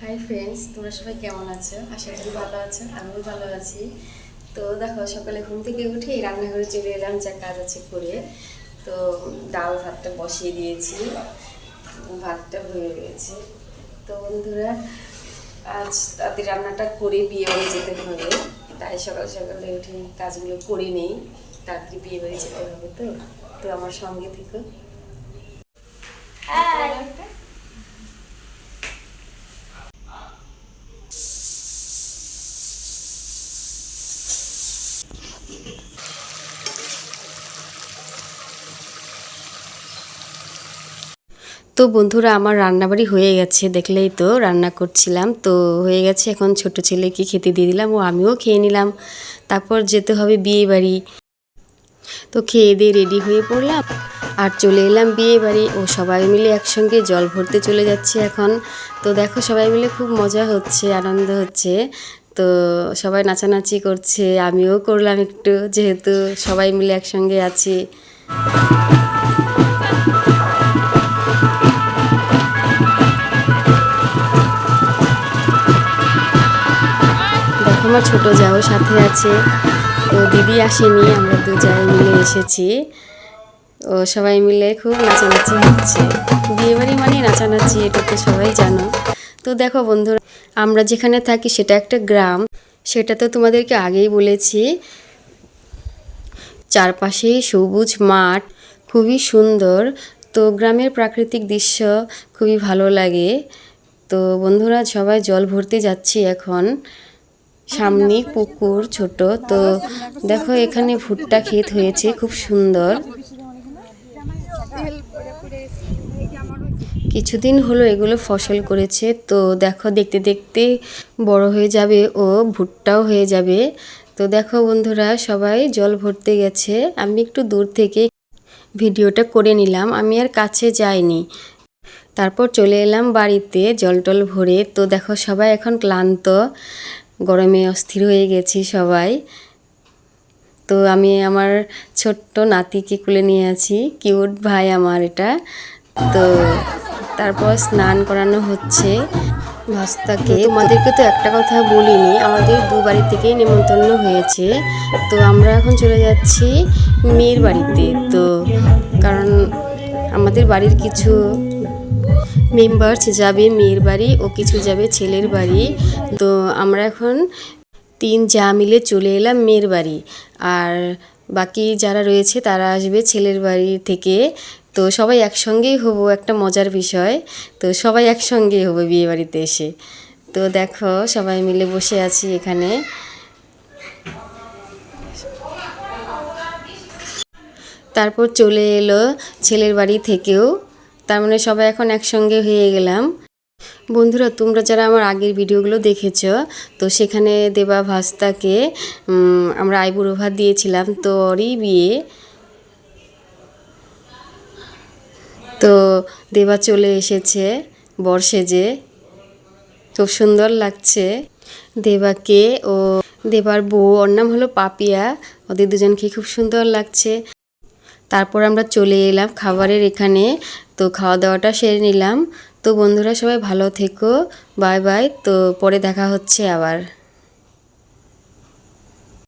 Hi friends তোমরা সবাই কেমন আছো? আশা করি ভালো আছো, আমিও ভালো আছি। তো দেখো, সকালে ঘুম থেকে উঠে রান্নাঘরে চলে এলাম, যা কাজ আছে করে। তো ডাল ভাতটা বসিয়ে দিয়েছি, ভাতটা হয়ে গেছে। তো বন্ধুরা, আজ তাদের রান্নাটা করে বিয়ে বাড়ি যেতে হবে। তাই সকাল সকালে উঠে কাজগুলো করে নেই, তাড়াতাড়ি বিয়ে বাড়ি যেতে হবে তো। তো আমার সঙ্গে থেকো। তো বন্ধুরা, আমার রান্নাবাড়ি হয়ে গেছে, দেখলেই তো রান্না করছিলাম। তো হয়ে গেছে, এখন ছোট ছেলেকে খেতে দিয়ে দিলাম, ও আমিও খেয়ে নিলাম। তারপর যেতে হবে বিয়ে বাড়ি তো খেয়ে দিয়ে রেডি হয়ে পড়লাম, আর চলে এলাম বিয়ে বাড়ি ও সবাই মিলে একসঙ্গে জল ভরতে চলে যাচ্ছে এখন। তো দেখো, সবাই মিলে খুব মজা হচ্ছে, আনন্দ হচ্ছে। তো সবাই নাচানাচি করছে, আমিও করলাম একটু, যেহেতু সবাই মিলে একসঙ্গে আছি। আমার ছোটো যাও সাথে আছে। তো দিদি আসেনি, আমরা দু যাই মিলে এসেছি। ও সবাই মিলে খুব নাচানাচি হচ্ছে। বিয়েবাড়ি মানে নাচানাচি, এটা তো সবাই জানো। তো দেখো বন্ধুরা, আমরা যেখানে থাকি সেটা একটা গ্রাম। সেটা তো তোমাদেরকে আগেই বলেছি। চারপাশে সবুজ মাঠ, খুবই সুন্দর। তো গ্রামের প্রাকৃতিক দৃশ্য খুবই ভালো লাগে। তো বন্ধুরা, সবাই জল ভরতে যাচ্ছি এখন। সামনে পুকুর ছোট, তো দেখো এখানে ভুট্টা ক্ষেত হয়েছে, খুব সুন্দর। কিছুদিন হলো এগুলো ফসল করেছে, তো দেখো দেখতে দেখতে বড় হয়ে যাবে ও, ভুট্টাও হয়ে যাবে। তো দেখো বন্ধুরা, সবাই জল ভরতে গেছে। আমি একটু দূর থেকে ভিডিওটা করে নিলাম, আমি আর কাছে যাইনি। তারপর চলে এলাম বাড়িতে জল টল ভরে, তো দেখো সবাই এখন ক্লান্ত। গরমে অস্থির হয়ে গেছি সবাই। তো আমি আমার ছোট্ট নাতিকে কুলে নিয়ে আছি। কিউট ভাই আমার এটা। তো তারপর স্নান করানো হচ্ছে ভাস্তাকে তোমাদেরকে তো একটা কথা বলিনি, আমাদের দু বাড়ি থেকেই নেমন্তন্ন হয়েছে। তো আমরা এখন চলে যাচ্ছি মেয়ের বাড়িতে। তো কারণ আমাদের বাড়ির কিছু মেম্বার্স যাবে মেয়ের বাড়ি ও কিছু যাবে ছেলের বাড়ি। তো আমরা এখন তিন যা মিলে চলে এলাম মেয়ের বাড়ি। আর বাকি যারা রয়েছে তারা আসবে ছেলের বাড়ি থেকে। তো সবাই একসঙ্গেই হব একটা মজার বিষয়। তো সবাই একসঙ্গেই হব বিয়ে বাড়িতে এসে। তো দেখো সবাই মিলে বসে আছি এখানে। তারপর চলে এলো ছেলের বাড়ি থেকেও। তার মানে সবাই এখন একসঙ্গে হয়ে গেলাম। বন্ধুরা, তোমরা যারা আমার আগের ভিডিওগুলো দেখেছ, তো সেখানে দেবা ভাস্তাকে আমরা আইবুড়ো ভাত দিয়েছিলাম তো ওরই বিয়ে। তো দেবা চলে এসেছে বর্ষেজে খুব সুন্দর লাগছে। দেবাকে ও দেবার বউ, ওর নাম হলো পাপিয়া। ওদের দুজনকে খুব সুন্দর লাগছে। তারপর আমরা চলে এলাম খাবারের এখানে। তো খাওয়া দাওয়াটা সেরে নিলাম। তো বন্ধুরা সবাই ভালো থেকো। Bye bye. তো পরে দেখা হচ্ছে আবার।